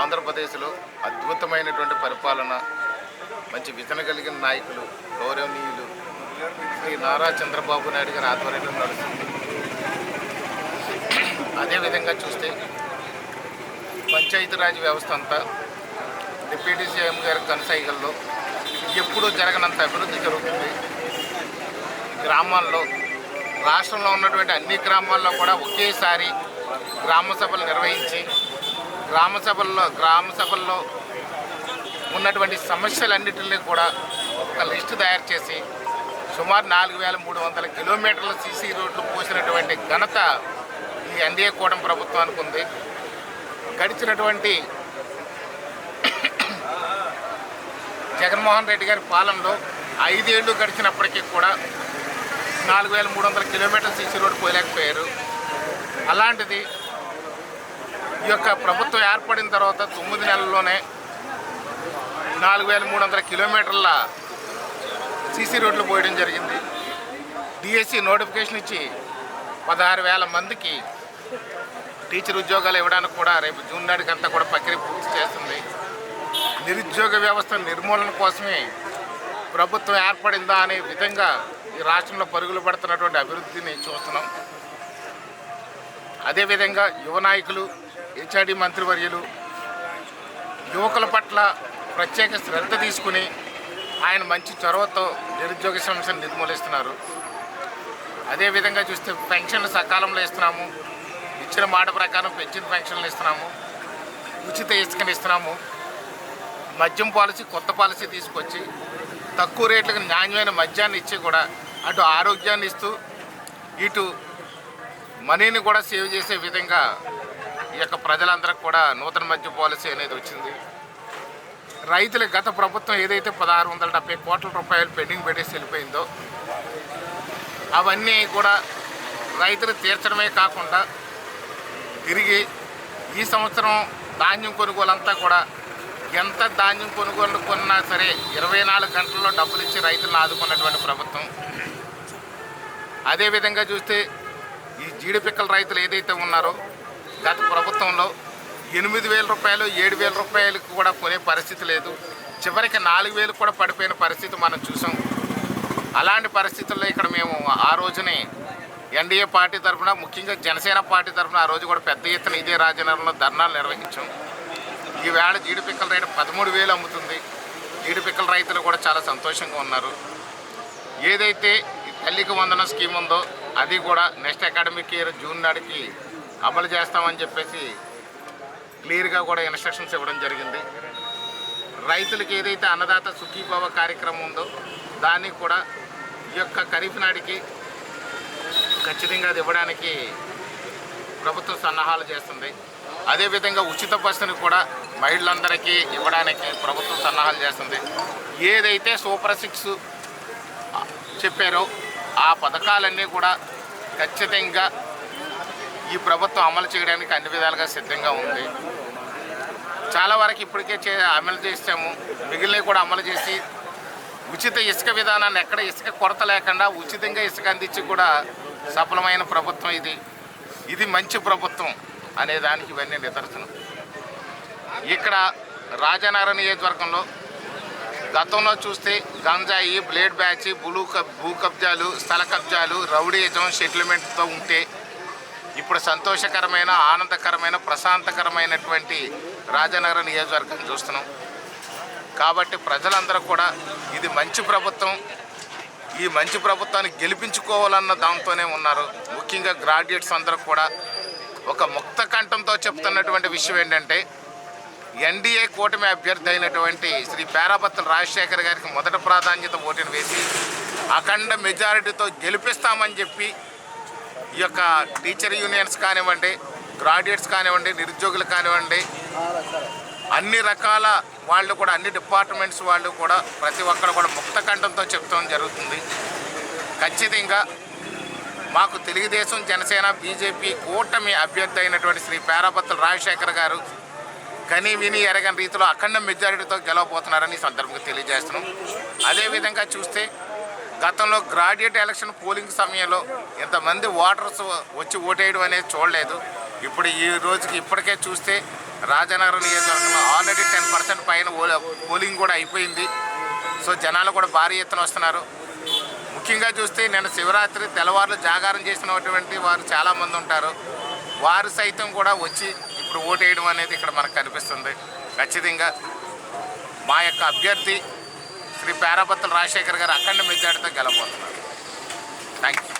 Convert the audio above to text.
ఆంధ్రప్రదేశ్లో అద్భుతమైనటువంటి పరిపాలన మంచి విజన కలిగిన నాయకులు గౌరవనీయులు శ్రీ నారా చంద్రబాబు నాయుడు గారి ఆధ్వర్యంలో నడుస్తుంది. అదేవిధంగా చూస్తే పంచాయతీరాజ్ వ్యవస్థ అంతా డిప్యూటీ సీఎం గారి కనసైగల్లో ఎప్పుడూ జరగనంత అభివృద్ధి జరుగుతుంది. గ్రామాల్లో రాష్ట్రంలో ఉన్నటువంటి అన్ని గ్రామాల్లో కూడా ఒకేసారి గ్రామ సభలు నిర్వహించి గ్రామ సభల్లో గ్రామ సభల్లో ఉన్నటువంటి సమస్యలన్నింటినీ కూడా ఒక లిస్టు తయారు చేసి సుమారు నాలుగు వేల మూడు వందల కిలోమీటర్ల సీసీ రోడ్లు పోసినటువంటి ఘనత ఈ ఎన్డీఏ కూటమి ప్రభుత్వానికి ఉంది. గడిచినటువంటి జగన్మోహన్ రెడ్డి గారి పాలనలో ఐదేళ్ళు గడిచినప్పటికీ కూడా నాలుగు వేల మూడు వందల కిలోమీటర్ల సీసీ రోడ్డు పోయలేకపోయారు. అలాంటిది ఈ యొక్క ప్రభుత్వం ఏర్పడిన తర్వాత తొమ్మిది నెలల్లోనే నాలుగు వేల మూడు వందల కిలోమీటర్ల సీసీ రోడ్లు పోయడం జరిగింది. డిఎస్సి నోటిఫికేషన్ ఇచ్చి పదహారు వేల మందికి టీచర్ ఉద్యోగాలు ఇవ్వడానికి కూడా రేపు జూన్ నాటికంతా కూడా ప్రక్రియ పూర్తి చేస్తుంది. నిరుద్యోగ వ్యవస్థ నిర్మూలన కోసమే ప్రభుత్వం ఏర్పడిందా అనే విధంగా ఈ రాష్ట్రంలో పరుగులు పడుతున్నటువంటి అభివృద్ధిని చూస్తున్నాం. అదేవిధంగా యువ నాయకులు హెచ్ఆర్డి మంత్రివర్యులు యువకుల పట్ల ప్రత్యేక శ్రద్ధ తీసుకుని ఆయన మంచి చొరవతో నిరుద్యోగ సమస్యను నిర్మూలిస్తున్నారు. అదేవిధంగా చూస్తే పెన్షన్లు సకాలంలో ఇస్తున్నాము. ఇచ్చిన మాట ప్రకారం పెంచిన పెన్షన్లు ఇస్తున్నాము. ఉచిత ఇసుకని ఇస్తున్నాము. మద్యం పాలసీ కొత్త పాలసీ తీసుకొచ్చి తక్కువ రేట్లకు నాణ్యమైన మద్యాన్ని ఇచ్చి కూడా అటు ఆరోగ్యాన్ని ఇస్తూ ఇటు మనీని కూడా సేవ్ చేసే విధంగా ఈ యొక్క ప్రజలందరికి కూడా నూతన మధ్య పాలసీ అనేది వచ్చింది. రైతుల గత ప్రభుత్వం ఏదైతే పదహారు వందల డెబ్బై కోట్ల రూపాయలు పెండింగ్ పెట్టేసి వెళ్ళిపోయిందో అవన్నీ కూడా రైతులు తీర్చడమే కాకుండా తిరిగి ఈ సంవత్సరం ధాన్యం కొనుగోలు అంతా కూడా ఎంత ధాన్యం కొనుగోలు కొన్నా సరే ఇరవై నాలుగు గంటల్లో డబ్బులు ఇచ్చి రైతులను ఆదుకున్నటువంటి ప్రభుత్వం. అదేవిధంగా చూస్తే ఈ జీడిపిక్కల రైతులు ఏదైతే ఉన్నారో గత ప్రభుత్వంలో ఎనిమిది వేల రూపాయలు ఏడు వేల రూపాయలకు కూడా కొనే పరిస్థితి లేదు. చివరికి నాలుగు వేలు కూడా పడిపోయిన పరిస్థితి మనం చూసాం. అలాంటి పరిస్థితుల్లో ఇక్కడ మేము ఆ రోజునే ఎన్డీఏ పార్టీ తరఫున ముఖ్యంగా జనసేన పార్టీ తరఫున ఆ రోజు కూడా పెద్ద ఎత్తున ఇదే రాజనగరంలో ధర్నాలు నిర్వహించాం. ఈవేళ జీడిపిక్కల రేటు పదమూడు వేలు అమ్ముతుంది. జీడిపిక్కల రైతులు కూడా చాలా సంతోషంగా ఉన్నారు. ఏదైతే తల్లికి వందన స్కీమ్ ఉందో అది కూడా నెక్స్ట్ అకాడమిక్ ఇయర్ జూన్ నాటికి అమలు చేస్తామని చెప్పేసి క్లియర్గా కూడా ఇన్స్ట్రక్షన్స్ ఇవ్వడం జరిగింది. రైతులకు ఏదైతే అన్నదాత సుఖీభవ కార్యక్రమం ఉందో దాన్ని కూడా ఈ యొక్క ఖరీఫ్ నాటికి ఖచ్చితంగా అది ఇవ్వడానికి ప్రభుత్వం సన్నాహాలు చేస్తుంది. అదేవిధంగా ఉచిత బస్సును కూడా మహిళలందరికీ ఇవ్వడానికి ప్రభుత్వం సన్నాహాలు చేస్తుంది. ఏదైతే సూపర్ సిక్స్ చెప్పారో ఆ పథకాలన్నీ కూడా ఖచ్చితంగా ఈ ప్రభుత్వం అమలు చేయడానికి అన్ని విధాలుగా సిద్ధంగా ఉంది. చాలా వరకు ఇప్పటికే చే అమలు చేసాము. మిగిలినవి కూడా అమలు చేసి ఉచిత ఇసుక విధానాన్ని ఎక్కడ ఇసుక కొరత లేకుండా ఉచితంగా ఇసుక అందించి కూడా సఫలమైన ప్రభుత్వం ఇది. ఇది మంచి ప్రభుత్వం అనే దానికి ఇవన్నీ నిదర్శనం. ఇక్కడ రాజనగర నియోజకవర్గంలో గతంలో చూస్తే గంజాయి బ్లేడ్ బ్యాచ్ భూ కబ్ భూ కబ్జాలు స్థల కబ్జాలు రౌడీయజం సెటిల్మెంట్తో ఉంటే ఇప్పుడు సంతోషకరమైన ఆనందకరమైన ప్రశాంతకరమైనటువంటి రాజనగర నియోజకవర్గం చూస్తున్నాం. కాబట్టి ప్రజలందరూ కూడా ఇది మంచి ప్రభుత్వం. ఈ మంచి ప్రభుత్వాన్ని గెలిపించుకోవాలన్న దాంతోనే ఉన్నారు. ముఖ్యంగా గ్రాడ్యుయేట్స్ అందరూ కూడా ఒక ముక్త కంఠంతో చెప్తున్నటువంటి విషయం ఏంటంటే ఎన్డీఏ కూటమి అభ్యర్థి అయినటువంటి శ్రీ పేరాపత్తుల రాజశేఖర్ గారికి మొదటి ప్రాధాన్యత ఓటును వేసి అఖండ మెజారిటీతో గెలిపిస్తామని చెప్పి ఈ యొక్క టీచర్ యూనియన్స్ కానివ్వండి గ్రాడ్యుయేట్స్ కానివ్వండి నిరుద్యోగులు కానివ్వండి అన్ని రకాల వాళ్ళు కూడా అన్ని డిపార్ట్మెంట్స్ వాళ్ళు కూడా ప్రతి ఒక్కరు కూడా ముక్త కంఠంతో చెప్తాం జరుగుతుంది. ఖచ్చితంగా మాకు తెలుగుదేశం జనసేన బీజేపీ కూటమి అభ్యర్థి అయినటువంటి శ్రీ పేరాపత్తుల రాజశేఖర్ గారు కని విని ఎరగని రీతిలో అఖండ మెజారిటీతో గెలవబోతున్నారని ఈ సందర్భంగా తెలియజేస్తున్నాం. అదేవిధంగా చూస్తే గతంలో గ్రాడ్యుయేట్ ఎలక్షన్ పోలింగ్ సమయంలో ఇంతమంది ఓటర్స్ వచ్చి ఓటేయడం అనేది చూడలేదు. ఇప్పుడు ఈ రోజుకి ఇప్పటికే చూస్తే రాజనగరం నియోజకవర్గంలో ఆల్రెడీ టెన్ పర్సెంట్ పైన పోలింగ్ కూడా అయిపోయింది. సో జనాలు కూడా భారీ ఎత్తున వస్తున్నారు. ముఖ్యంగా చూస్తే నేను శివరాత్రి తెల్లవారులు జాగారం చేసినటువంటి వారు చాలామంది ఉంటారు. వారు సైతం కూడా వచ్చి ఇప్పుడు ఓటేయడం అనేది ఇక్కడ మనకు కనిపిస్తుంది. ఖచ్చితంగా మా యొక్క అభ్యర్థి శ్రీ పేరాపత్తుల రాజశేఖర్ గారు అఖండ మెజార్టీతో గెలబోతున్నారు థ్యాంక్ యూ